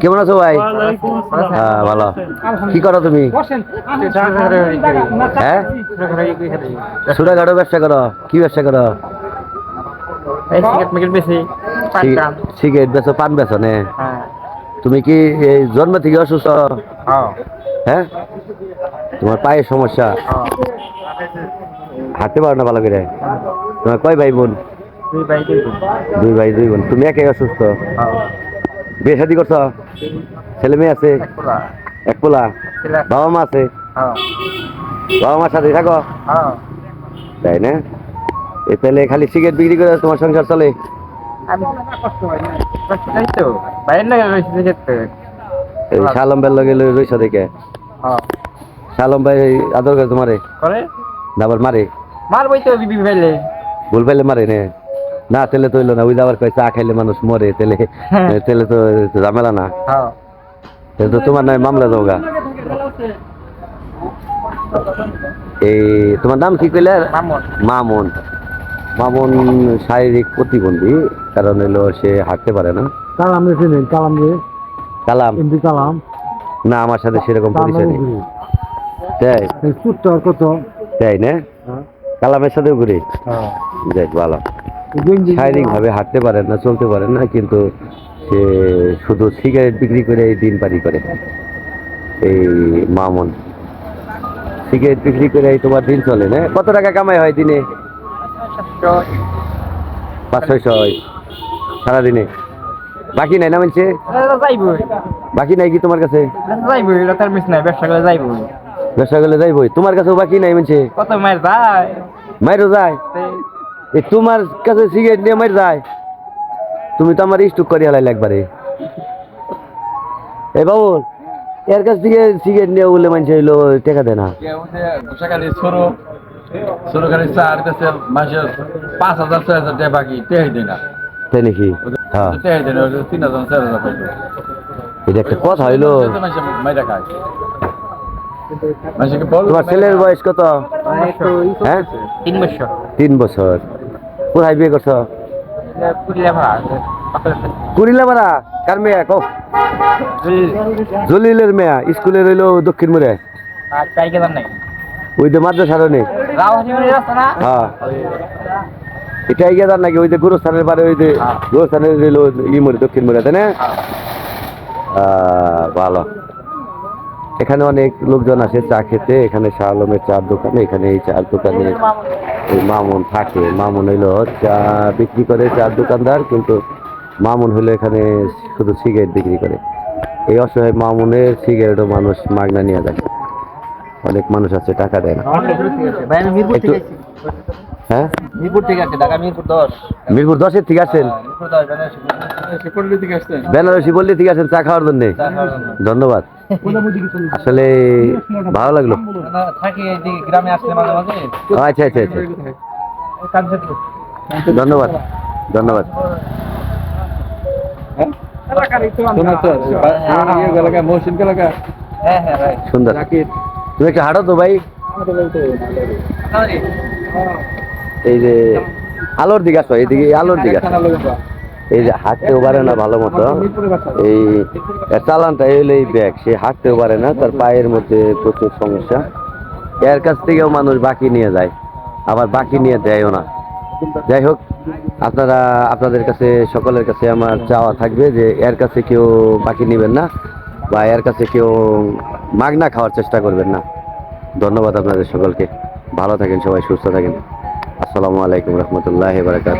কেমন আছো ভাই? হ্যাঁ ভালো। কি করো তুমি? বসেন। হ্যাঁ সুরাঘাটও ব্যবসা করো। কি ব্যবসা করো? সিগারেট বেচো পান বেচো নে? তুমি কি এই জন্ম থেকে অসুস্থ? হ্যাঁ। তোমার পায়ের সমস্যা? হাঁটতে পারো না ভালো করে? তোমার কয় ভাই বোন? দুই ভাই দুই বোন। তুমি একাই অসুস্থ? বিয়ে শাদি করছ? ছেলে মেয়ে আছে? এক পোলা বাবা মা আছে? বাবা মার সাথে থাকো। তাই না? এ তাহলে খালি সিগারেট বিক্রি করে তোমার সংসার চলে। শালম বেল লগে রইছ দেখে। শালম ভাই আদর করে তোমারে। না আবার মারে। মারবই তো বিবি ফেলে ভুল পাইলে মারে নে। না তেলে তো হইল না ওই আবার কয় চা খাইলে মানুষ মরে তেলে তেলে তো ঝামেলা না। তো তোমার নয় মামলা যাওগা এই তোমার নাম কি কইলে? মামুন। মামুন। শারীরিক প্রতিবন্ধী কারণ হলো সে হাঁটতে পারে না। কালাম চিনেন কালাম রে। কালাম? এমডি কালাম। না আমার সাথে সেরকম পরিচয় নেই। তাই? কত? তাই না? হ্যাঁ। কালামের সাথেও ঘুরি? যাক ভালো। এই গেঞ্জি শারীরিক ভাবে হাঁটতে পারেন না চলতে পারেন না কিন্তু সে শুধু সিগারেট বিক্রি করে এই দিন পারি করে। এই মামুন। সিগারেট বিক্রি করে এই তোমার দিন চলে না? কত টাকা কামাই হয় দিনে? পাঁচ ছয়শো। হয় সারাদিনে। বাকি নাই না মানছে? বাকি নাই কি তোমার কাছে? ব্যবসা করলে যাইবই। তোমার কাছেও বাকি নাই মানছে? কত মায়ের যায়? মাইরও যায়? এই তোমার কাছে সিগারেট নিয়ে মাইর যায় তুমি তো আমার স্টুক করে হালাই একবারে। এই বাবু এর কাছ থেকে সিগারেট নিয়ে বলে মানছে হইল টেকা দেয় না ঘোষাখালী সরু সরুখালী চার কাছে মাসের পাঁচ হাজার ছয় হাজার টাকা বাকি টেহাই দেয় না। তাই নাকি? হ্যাঁ। টেহাই দেয় না তিন হাজার চার হাজার পাইলো। এটা একটা কথা হইল। মাইরা খায়। তোমার ছেলের বয়স কত? হ্যাঁ? তিন বছর। তিন বছর। কোথায় বিয়ে করছ? মারা কার মেয়ে? কো জলিলের মেয়া। স্কুলে রইল দক্ষিণ মোড়ে। ওই যে মাদ্রাসারও নেই হ্যাঁ। এটা এগিয়ে যান নাকি ওই যে গুরুস্থানের পারে ওই যে গুরুস্থানের রইল ই মোড়ে দক্ষিণ মোড়ে তাই না? ভালো। এখানে অনেক লোকজন আসে চা খেতে। এখানে শাহ আলমের চার দোকানে এখানে এই চার দোকানে এই মামুন থাকে। মামুন হইল চা বিক্রি করে চার দোকানদার কিন্তু মামুন হইল এখানে শুধু সিগারেট বিক্রি করে। এই অসহায় মামুনের সিগারেটও মানুষ মাগনা নিয়ে যায়। অনেক মানুষ আছে টাকা দেয় না। হ্যাঁ? মিরপুর থেকে আসছি ঢাকা মিরপুর দশ। মিরপুর দশের ঠিক আছেন দশ পল্লী থেকে আসতেন বেনারসি বললে ঠিক আছেন চা খাওয়ার জন্য। ধন্যবাদ। আসলে ভালো লাগল। থাকি এইদিকে গ্রামে আসলে মাঝে মাঝে। ও, আচ্ছা আচ্ছা আচ্ছা। ধন্যবাদ ধন্যবাদ। হ্যাঁ। হ্যাঁ সুন্দর। তুমি একটু হাঁটো তো ভাই। এই যে আলোর দিকে আসো এইদিকে আলোর দিকে আসো। এই যে হাঁটতেও পারে না ভালো মতো। এই চালানটা এলো এই ব্যাগ, সে হাঁটতেও পারে না, তার পায়ের মধ্যে প্রচুর সমস্যা। এর কাছ থেকেও মানুষ বাকি নিয়ে যায়, আবার বাকি নিয়ে দেয়ও না। যাই হোক, আপনারা, আপনাদের কাছে, সকলের কাছে আমার চাওয়া থাকবে যে এর কাছে কেউ বাকি নেবেন না, বা এর কাছে কেউ মাগনা খাওয়ার চেষ্টা করবেন না। ধন্যবাদ আপনাদের সকলকে। ভালো থাকেন সবাই, সুস্থ থাকেন। আসসালামু আলাইকুম রহমতুল্লাহ বারাকাত